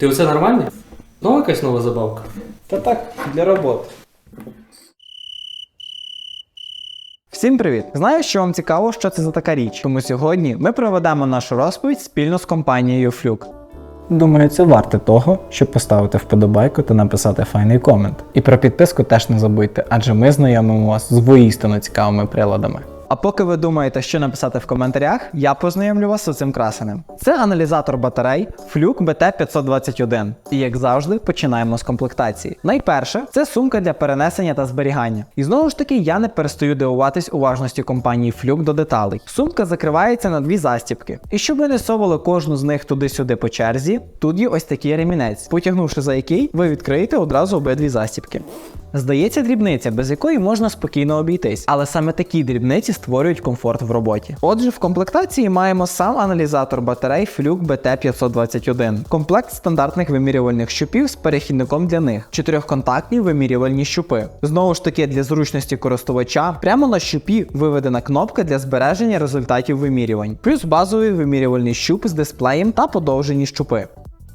Ти оце нормальний? Нова якась нова забавка? Та так, для роботи. Всім привіт! Знаю, що вам цікаво, що це за така річ. Тому сьогодні ми проведемо нашу розповідь спільно з компанією Fluke. Думаю, це варте того, щоб поставити вподобайку та написати файний комент. І про підписку теж не забудьте, адже ми знайомимо вас з воїстину цікавими приладами. А поки ви думаєте, що написати в коментарях, я познайомлю вас з цим красенем. Це аналізатор батарей Fluke BT521. І як завжди, починаємо з комплектації. Найперше, це сумка для перенесення та зберігання. І знову ж таки, я не перестаю дивуватись уважності компанії Fluke до деталей. Сумка закривається на дві застібки. І щоб ви не совали кожну з них туди-сюди по черзі, тут є ось такий ремінець, потягнувши за який, ви відкриєте одразу обидві застібки. Здається, дрібниця, без якої можна спокійно обійтись, але саме такі дрібниці створюють комфорт в роботі. Отже, в комплектації маємо сам аналізатор батарей Fluke BT521, комплект стандартних вимірювальних щупів з перехідником для них, чотирьохконтактні вимірювальні щупи. Знову ж таки, для зручності користувача прямо на щупі виведена кнопка для збереження результатів вимірювань, плюс базовий вимірювальний щуп з дисплеєм та подовжені щупи.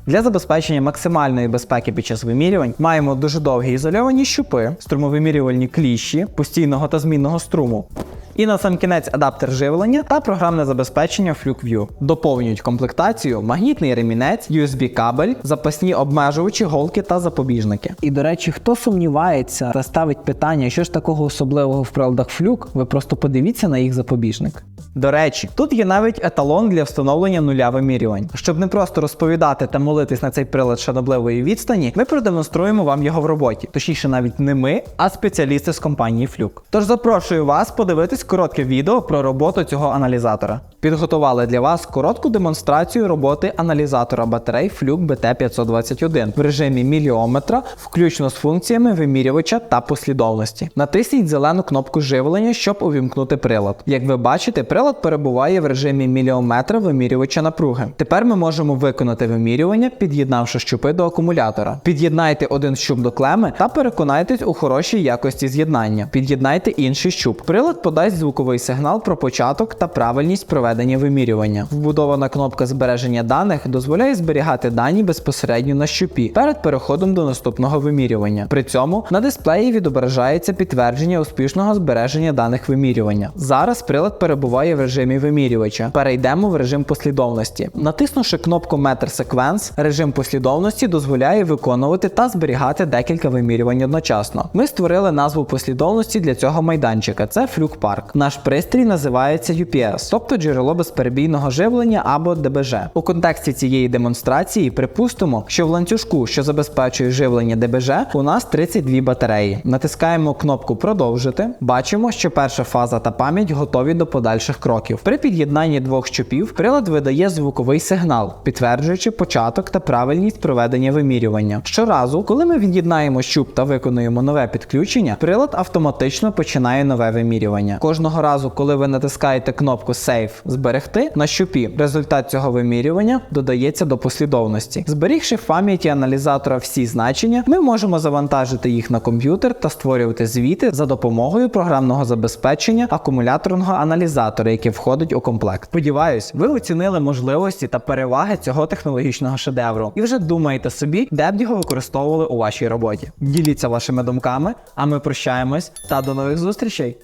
Для забезпечення максимальної безпеки під час вимірювань маємо дуже довгі ізольовані щупи, струмовимірювальні кліщі постійного та змінного струму. І на сам кінець адаптер живлення та програмне забезпечення FlukeView. Доповнюють комплектацію магнітний ремінець, USB-кабель, запасні обмежувачі, голки та запобіжники. І до речі, хто сумнівається та ставить питання, що ж такого особливого в приладах Fluke, ви просто подивіться на їх запобіжник. До речі, тут є навіть еталон для встановлення нуля вимірювань. Щоб не просто розповідати та молитись на цей прилад шанобливої відстані, ми продемонструємо вам його в роботі. Точніше, навіть не ми, а спеціалісти з компанії Fluke. Тож запрошую вас подивитись коротке відео про роботу цього аналізатора. Підготували для вас коротку демонстрацію роботи аналізатора батарей Fluke BT521 в режимі міліометра, включно з функціями вимірювача та послідовності. Натисніть зелену кнопку живлення, щоб увімкнути прилад. Як ви бачите, прилад перебуває в режимі міліометра вимірювача напруги. Тепер ми можемо виконати вимірювання, під'єднавши щупи до акумулятора. Під'єднайте один щуп до клеми та переконайтесь у хорошій якості з'єднання. Під'єднайте інший щуп. Прилад подасть звуковий сигнал про початок та правильність проведення вимірювання. Вбудована кнопка збереження даних дозволяє зберігати дані безпосередньо на щупі перед переходом до наступного вимірювання. При цьому на дисплеї відображається підтвердження успішного збереження даних вимірювання. Зараз прилад перебуває в режимі вимірювача. Перейдемо в режим послідовності. Натиснувши кнопку Meter Sequence, режим послідовності дозволяє виконувати та зберігати декілька вимірювань одночасно. Ми створили назву послідовності для цього майданчика. Це Fluke Park. Наш пристрій називається UPS, тобто джерело безперебійного живлення або ДБЖ. У контексті цієї демонстрації припустимо, що в ланцюжку, що забезпечує живлення ДБЖ, у нас 32 батареї. Натискаємо кнопку Продовжити. Бачимо, що перша фаза та пам'ять готові до подальших кроків. При під'єднанні двох щупів прилад видає звуковий сигнал, підтверджуючи початок та правильність проведення вимірювання. Щоразу, коли ми від'єднаємо щуп та виконуємо нове підключення, прилад автоматично починає нове вимірювання. Кожного разу, коли ви натискаєте кнопку Save зберегти на щупі, результат цього вимірювання додається до послідовності. Зберігши в пам'яті аналізатора всі значення, ми можемо завантажити їх на комп'ютер та створювати звіти за допомогою програмного забезпечення акумуляторного аналізатора, який входить у комплект. Сподіваюсь, ви оцінили можливості та переваги цього технологічного шедевру і вже думаєте собі, де б його використовували у вашій роботі. Діліться вашими думками, а ми прощаємось та до нових зустрічей!